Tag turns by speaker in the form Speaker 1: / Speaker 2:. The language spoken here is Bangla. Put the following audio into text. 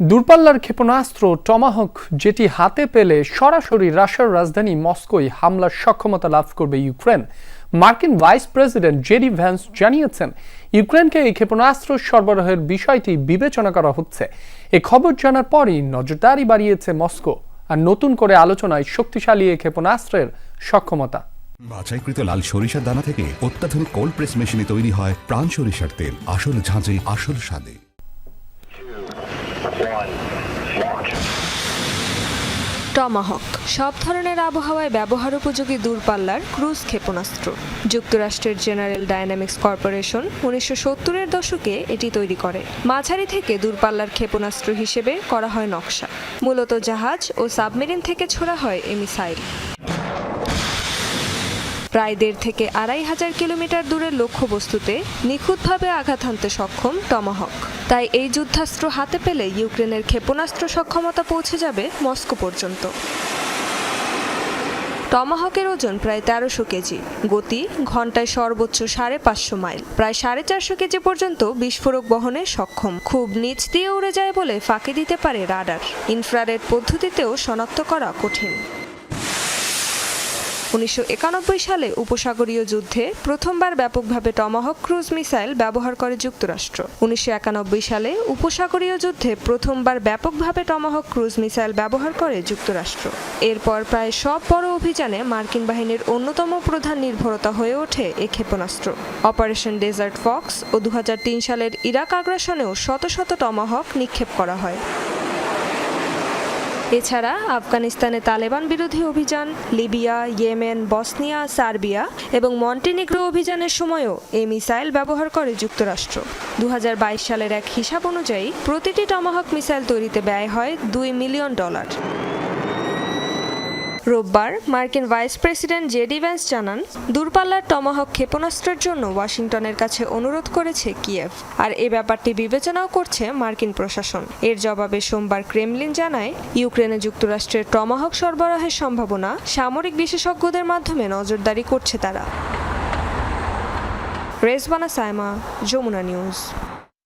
Speaker 1: দূরপাল্লার ক্ষেপণাস্ত্র টমাহক যেটি হাতে পেলে সরাসরি রাশিয়ার রাজধানী মস্কোয় হামলার সক্ষমতা লাভ করবে ইউক্রেন। মার্কিন ভাইস প্রেসিডেন্ট জেডি ভ্যান্স জানিয়েছেন, ইউক্রেনকে এই ক্ষেপণাস্ত্র সরবরাহের বিষয়টি বিবেচনা করা হচ্ছে। এ খবর জানার পরই নজরদারি বাড়িয়েছে মস্কো আর নতুন করে আলোচনায় শক্তিশালী এই ক্ষেপণাস্ত্রের সক্ষমতা।
Speaker 2: বাছাইকৃত লাল সরিষার দানা থেকে অত্যাধুনিক কোল্ড প্রেস মেশিনে তৈরি হয় প্রাণ সরিষার তেল। আসল ঝাঁঝে, আসল স্বাদে।
Speaker 3: টমাহক। সব ধরনের আবহাওয়ায় ব্যবহার উপযোগী দূরপাল্লার ক্রুজ ক্ষেপণাস্ত্র। যুক্তরাষ্ট্রের জেনারেল ডায়নামিক্স কর্পোরেশন উনিশশো সত্তরের দশকে এটি তৈরি করে। মাঝারি থেকে দূরপাল্লার ক্ষেপণাস্ত্র হিসেবে করা হয় নকশা। মূলত জাহাজ ও সাবমেরিন থেকে ছোড়া হয় এ মিসাইল। প্রায় দেড় থেকে আড়াই হাজার কিলোমিটার দূরের লক্ষ্যবস্তুতে নিখুঁতভাবে আঘাত হানতে সক্ষম টমাহক। তাই এই যুদ্ধাস্ত্র হাতে পেলে ইউক্রেনের ক্ষেপণাস্ত্র সক্ষমতা পৌঁছে যাবে মস্কো পর্যন্ত। টমাহকের ওজন প্রায় তেরোশো কেজি। গতি ঘন্টায় সর্বোচ্চ সাড়ে পাঁচশো মাইল। প্রায় সাড়ে চারশো কেজি পর্যন্ত বিস্ফোরক বহনে সক্ষম। খুব নিচ দিয়ে উড়ে যায় বলে ফাঁকি দিতে পারে রাডার। ইনফ্রারেড পদ্ধতিতেও শনাক্ত করা কঠিন। উনিশশো একানব্বই সালে উপসাগরীয় যুদ্ধে প্রথমবার ব্যাপকভাবে টমাহক ক্রুজ মিসাইল ব্যবহার করে যুক্তরাষ্ট্র। উনিশশো একানব্বই সালে উপসাগরীয় যুদ্ধে প্রথমবার ব্যাপকভাবে টমাহক ক্রুজ মিসাইল ব্যবহার করে যুক্তরাষ্ট্র। এরপর প্রায় সব বড় অভিযানে মার্কিন বাহিনীর অন্যতম প্রধান নির্ভরতা হয়ে ওঠে এ ক্ষেপণাস্ত্র। অপারেশন ডেজার্ট ফক্স ও দু হাজার তিন সালের ইরাক আগ্রাসনেও শত শত টমাহক নিক্ষেপ করা হয়। এছাড়া আফগানিস্তানে তালেবান বিরোধী অভিযান, লিবিয়া, ইয়েমেন, বসনিয়া, সার্বিয়া এবং মন্টিনিগ্রো অভিযানের সময়ও এই মিসাইল ব্যবহার করে যুক্তরাষ্ট্র। দু হাজার বাইশ সালের এক হিসাব অনুযায়ী প্রতিটি টমাহক মিসাইল তৈরিতে ব্যয় হয় দুই মিলিয়ন ডলার। রোববার মার্কিন ভাইস প্রেসিডেন্ট জেডি ভ্যান্স জানান, দূরপাল্লার টমাহক ক্ষেপণাস্ত্রের জন্য ওয়াশিংটনের কাছে অনুরোধ করেছে কিয়েভ। আর এ ব্যাপারটি বিবেচনাও করছে মার্কিন প্রশাসন। এর জবাবে সোমবার ক্রেমলিন জানায়, ইউক্রেনে যুক্তরাষ্ট্রের টমাহক সরবরাহের সম্ভাবনা সামরিক বিশেষজ্ঞদের মাধ্যমে নজরদারি করছে তারা। রেজবানা সাইমা, যমুনা নিউজ।